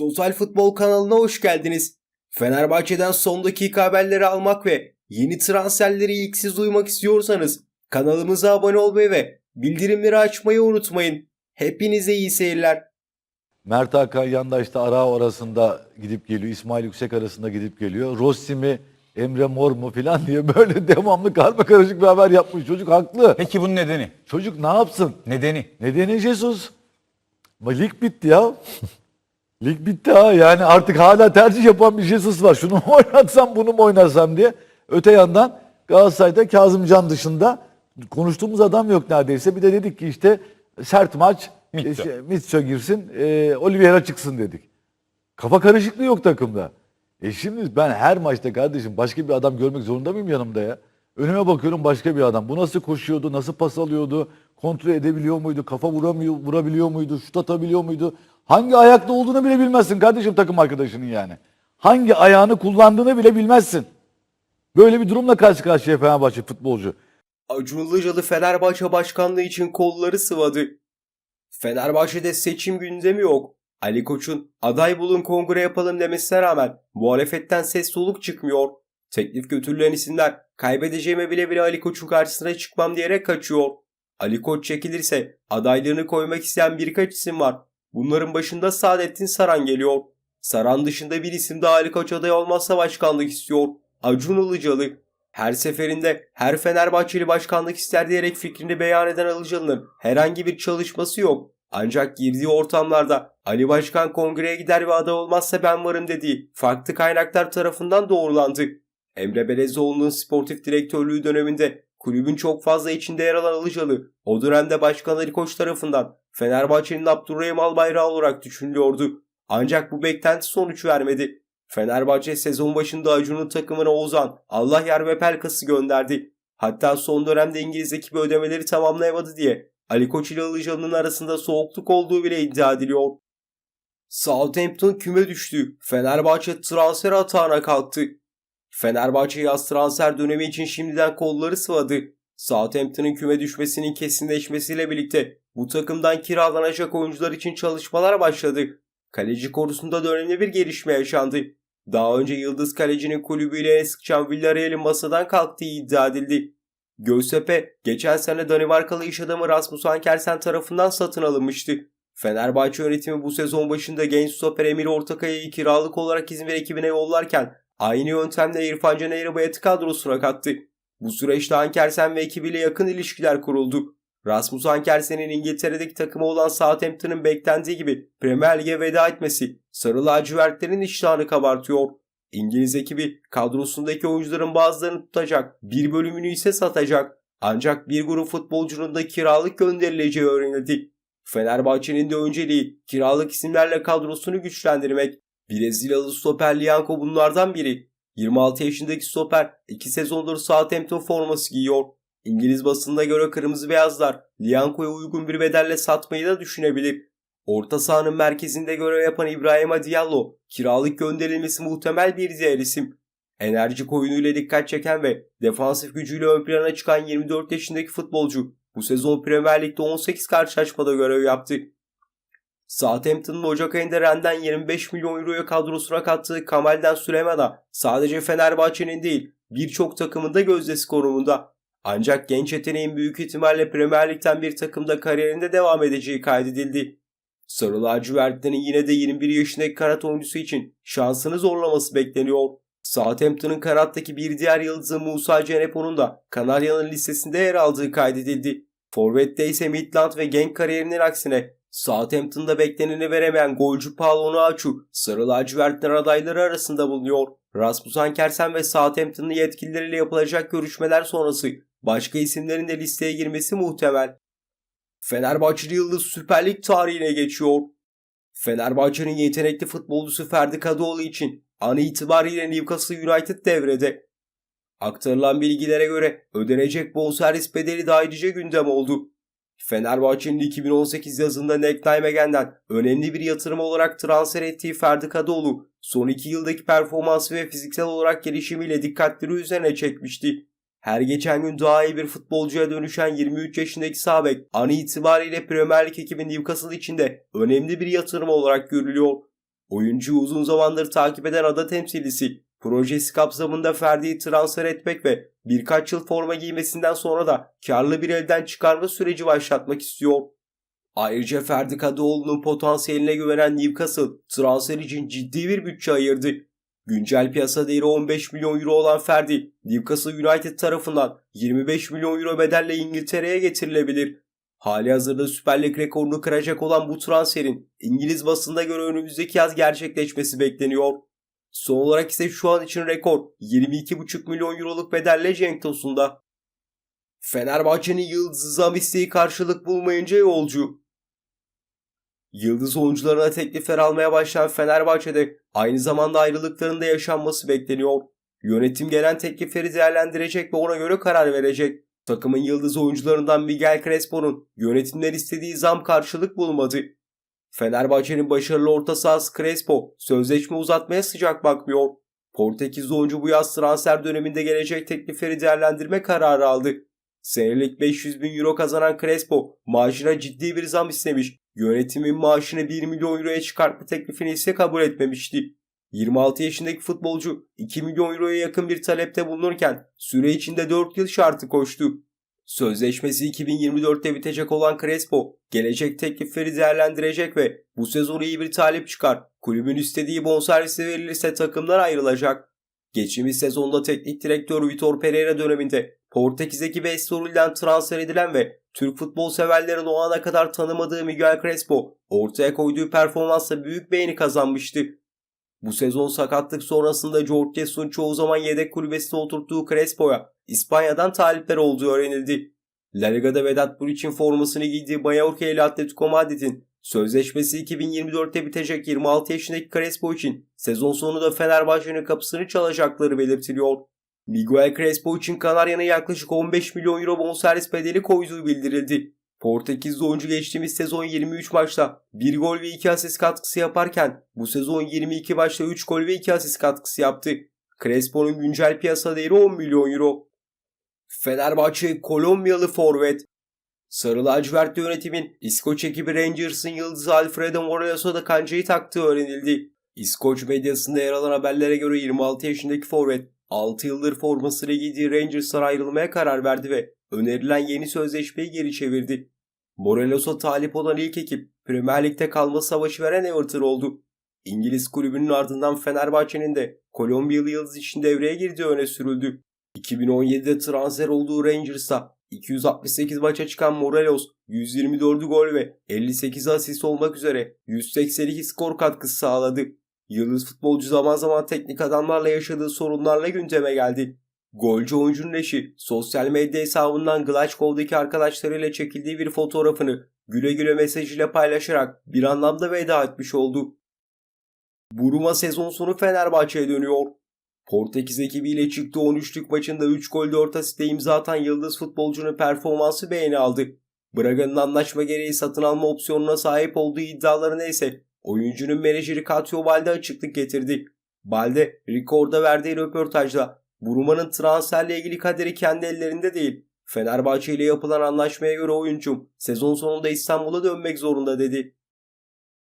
Total Futbol kanalına hoş geldiniz. Fenerbahçe'den son dakika haberleri almak ve yeni transferleri ilk siz duymak istiyorsanız kanalımıza abone olmayı ve bildirimleri açmayı unutmayın. Hepinize iyi seyirler. Mert Hakan Yandaş'ta Arao arasında gidip geliyor. İsmail Yüksek arasında gidip geliyor. Rossi mi Emre Mor mu falan diye böyle devamlı karma karışık bir haber yapmış. Çocuk haklı. Peki bunun nedeni? Çocuk ne yapsın? Nedeni? Nedeni Jesus. Lig bitti ya. lig bitti ha. Yani artık hala tercih yapan bir Jesus var. Şunu oynatsam bunu mu oynarsam diye. Öte yandan Galatasaray'da Kazımcan dışında konuştuğumuz adam yok neredeyse. Bir de dedik ki işte sert maç. Mitso. işte Mitso girsin. E, Oliveira çıksın dedik. Kafa karışıklığı yok takımda. E şimdi ben her maçta kardeşim başka bir adam görmek zorunda mıyım yanımda ya? Önüme bakıyorum başka bir adam. Bu nasıl koşuyordu, nasıl pas alıyordu, kontrol edebiliyor muydu, kafa vuramıyor, vurabiliyor muydu, şut atabiliyor muydu? Hangi ayakta olduğunu bile bilmezsin kardeşim takım arkadaşının yani. Hangi ayağını kullandığını bile bilmezsin. Böyle bir durumla karşı karşıya Fenerbahçe futbolcu. Acun Fenerbahçe başkanlığı için kolları sıvadı. Fenerbahçe'de seçim gündemi yok. Ali Koç'un aday bulun kongre yapalım demesine rağmen muhalefetten ses soluk çıkmıyor. Teklif götürülen isimler kaybedeceğime bile bile Ali Koç'un karşısına çıkmam diyerek kaçıyor. Ali Koç çekilirse adaylığını koymak isteyen birkaç isim var. Bunların başında Saadettin Saran geliyor. Saran dışında bir isim daha Ali Koç aday olmazsa başkanlık istiyor. Acun Ilıcalı. Her seferinde her Fenerbahçeli başkanlık ister diyerek fikrini beyan eden Ilıcalı'nın herhangi bir çalışması yok. Ancak girdiği ortamlarda Ali Başkan kongreye gider ve aday olmazsa ben varım dediği farklı kaynaklar tarafından doğrulandı. Emre Belezoğlu'nun sportif direktörlüğü döneminde kulübün çok fazla içinde yer alan Ilıcalı o dönemde Başkan Ali Koç tarafından Fenerbahçe'nin Abdurrahim Albayrağı olarak düşünülüyordu. Ancak bu beklenti sonuç vermedi. Fenerbahçe sezon başında Acun'un takımına Ozan, Allah yer ve Pelkas'ı gönderdi. Hatta son dönemde İngiliz ekibi ödemeleri tamamlayamadı diye Ali Koç ile Ilıcalı'nın arasında soğukluk olduğu bile iddia ediliyor. Southampton küme düştü. Fenerbahçe transfer hatağına kalktı. Fenerbahçe yaz transfer dönemi için şimdiden kolları sıvadı. Southampton'ın küme düşmesinin kesinleşmesiyle birlikte bu takımdan kiralanacak oyuncular için çalışmalar başladı. Kaleci konusunda da önemli bir gelişme yaşandı. Daha önce Yıldız Kaleci'nin kulübüyle en sıkçan Villarreal'in masadan kalktığı iddia edildi. Göztepe geçen sene Danimarkalı iş adamı Rasmus Ankersen tarafından satın alınmıştı. Fenerbahçe yönetimi bu sezon başında genç stoper Emir Ortakaya'yı kiralık olarak İzmir ekibine yollarken aynı yöntemle İrfan Can Eğribayat'ı kadrosuna kattı. Bu süreçte Ankersen ve ekibiyle yakın ilişkiler kuruldu. Rasmus Ankersen'in İngiltere'deki takımı olan Southampton'ın beklendiği gibi Premier Lig'e veda etmesi Sarı lacivertlerin iştahını kabartıyor. İngiliz ekibi kadrosundaki oyuncuların bazılarını tutacak, bir bölümünü ise satacak. Ancak bir grup futbolcunun da kiralık gönderileceği öğrenildi. Fenerbahçe'nin de önceliği kiralık isimlerle kadrosunu güçlendirmek. Brezilyalı stoper Lianco bunlardan biri. 26 yaşındaki stoper 2 sezondur Southampton forması giyiyor. İngiliz basınına göre kırmızı beyazlar Lianco'ya uygun bir bedelle satmayı da düşünebilir. Orta sahanın merkezinde görev yapan İbrahim Diallo kiralık gönderilmesi muhtemel bir diğer isim. Enerjik oyunuyla dikkat çeken ve defansif gücüyle ön plana çıkan 24 yaşındaki futbolcu bu sezon Premier Lig'de 18 karşılaşmada görev yaptı. Southampton'ın Ocak ayında Rennes'den 25 milyon euroya kadrosuna kattığı Kamal'den Süleyman'a sadece Fenerbahçe'nin değil birçok takımın da gözdesi konumunda. Ancak genç yeteneğin büyük ihtimalle Premier Lig'den bir takımda kariyerinde devam edeceği kaydedildi. Sarı lacivertlerin yine de 21 yaşındaki kanat oyuncusu için şansını zorlaması bekleniyor. Southampton'ın kanattaki bir diğer yıldızı Musa Cenepo'nun da Kanarya'nın listesinde yer aldığı kaydedildi. Forvet'te ise Midland ve Genk kariyerinin aksine Southampton'da bekleneni veremeyen golcü Paolo Nuachu sarı lacivertler adayları arasında bulunuyor. Rasmus Ankersen ve Southampton'ın yetkilileriyle yapılacak görüşmeler sonrası başka isimlerin de listeye girmesi muhtemel. Fenerbahçeli Yıldız Süper Lig tarihine geçiyor. Fenerbahçe'nin yetenekli futbolcusu Ferdi Kadıoğlu için an itibariyle Newcastle United devrede. Aktarılan bilgilere göre ödenecek bonservis bedeli de ayrıca gündem oldu. Fenerbahçe'nin 2018 yazında Nek Nijmegen'den önemli bir yatırım olarak transfer ettiği Ferdi Kadıoğlu son iki yıldaki performansı ve fiziksel olarak gelişimiyle dikkatleri üzerine çekmişti. Her geçen gün daha iyi bir futbolcuya dönüşen 23 yaşındaki Sabek an itibariyle Premier Lig ekibi Newcastle içinde önemli bir yatırım olarak görülüyor. Oyuncuyu uzun zamandır takip eden ada temsilcisi projesi kapsamında Ferdi'yi transfer etmek ve birkaç yıl forma giymesinden sonra da karlı bir elden çıkarma süreci başlatmak istiyor. Ayrıca Ferdi Kadıoğlu'nun potansiyeline güvenen Newcastle transfer için ciddi bir bütçe ayırdı. Güncel piyasa değeri 15 milyon euro olan Ferdi, Newcastle United tarafından 25 milyon euro bedelle İngiltere'ye getirilebilir. Hali hazırda Süper Lig rekorunu kıracak olan bu transferin İngiliz basında göre önümüzdeki yaz gerçekleşmesi bekleniyor. Son olarak ise şu an için rekor 22,5 milyon euroluk bedelle Cenk Tosun'da. Fenerbahçe'nin Yıldız zam karşılık bulmayınca yolcu. Yıldız oyuncularına teklifler almaya başlayan Fenerbahçe'de aynı zamanda ayrılıklarında yaşanması bekleniyor. Yönetim gelen teklifleri değerlendirecek ve ona göre karar verecek. Takımın yıldız oyuncularından Miguel Crespo'nun yönetimler istediği zam karşılık bulmadı. Fenerbahçe'nin başarılı orta sahası Crespo sözleşme uzatmaya sıcak bakmıyor. Portekizli oyuncu bu yaz transfer döneminde gelecek teklifleri değerlendirme kararı aldı. Senelik 500 bin euro kazanan Crespo maaşına ciddi bir zam istemiş. Yönetimin maaşını 1 milyon euroya çıkartma teklifini ise kabul etmemişti. 26 yaşındaki futbolcu 2 milyon euroya yakın bir talepte bulunurken süre içinde 4 yıl şartı koştu. Sözleşmesi 2024'te bitecek olan Crespo, gelecek teklifleri değerlendirecek ve bu sezon iyi bir talip çıkar. Kulübün istediği bonservisi verilirse takımlar ayrılacak. Geçtiğimiz sezonda teknik direktör Vitor Pereira döneminde Portekiz'deki Estoril'den transfer edilen ve Türk futbol severlerin o ana kadar tanımadığı Miguel Crespo ortaya koyduğu performansla büyük beğeni kazanmıştı. Bu sezon sakatlık sonrasında George Jesus'un çoğu zaman yedek kulübesine oturttuğu Crespo'ya İspanya'dan talipler olduğu öğrenildi. La Liga'da Vedat Buric'in formasını giydiği Mallorca ile Atletico Madrid'in sözleşmesi 2024'te bitecek 26 yaşındaki Crespo için sezon sonunda Fenerbahçe'nin kapısını çalacakları belirtiliyor. Miguel Crespo için Kanarya'nın yaklaşık 15 milyon euro bonservis bedeli koyduğu bildirildi. Portekizli oyuncu geçtiğimiz sezon 23 maçta 1 gol ve 2 asist katkısı yaparken bu sezon 22 maçta 3 gol ve 2 asist katkısı yaptı. Crespo'nun güncel piyasa değeri 10 milyon euro. Fenerbahçe Kolombiyalı forvet Sarı lacivertli yönetimin İskoç ekibi Rangers'ın yıldızı Alfredo Morales'a da kancayı taktığı öğrenildi. İskoç medyasında yer alan haberlere göre 26 yaşındaki forvet 6 yıldır formasını giydiği Rangers'tan ayrılmaya karar verdi ve önerilen yeni sözleşmeyi geri çevirdi. Morelos'a talip olan ilk ekip Premier Lig'de kalma savaşı veren Everton oldu. İngiliz kulübünün ardından Fenerbahçe'nin de Kolombiyalı yıldız için devreye girdiği öne sürüldü. 2017'de transfer olduğu Rangers'a 268 maça çıkan Morelos 124 gol ve 58 asist olmak üzere 182 skor katkısı sağladı. Yıldız futbolcu zaman zaman teknik adamlarla yaşadığı sorunlarla gündeme geldi. Golcü oyuncunun eşi sosyal medya hesabından Glasgow'daki arkadaşlarıyla çekildiği bir fotoğrafını güle güle mesajıyla paylaşarak bir anlamda veda etmiş oldu. Buruma sezon sonu Fenerbahçe'ye dönüyor. Portekiz ekibiyle çıktığı 13'lük maçında 3 gol 4 asiste imza atan yıldız futbolcunun performansı beğeni aldı. Braga'nın anlaşma gereği satın alma opsiyonuna sahip olduğu iddialarına ise oyuncunun menajeri Katio Balde açıklık getirdi. Balde, Record'a verdiği röportajda Buruma'nın transferle ilgili kaderi kendi ellerinde değil. Fenerbahçe ile yapılan anlaşmaya göre oyuncum sezon sonunda İstanbul'a dönmek zorunda dedi.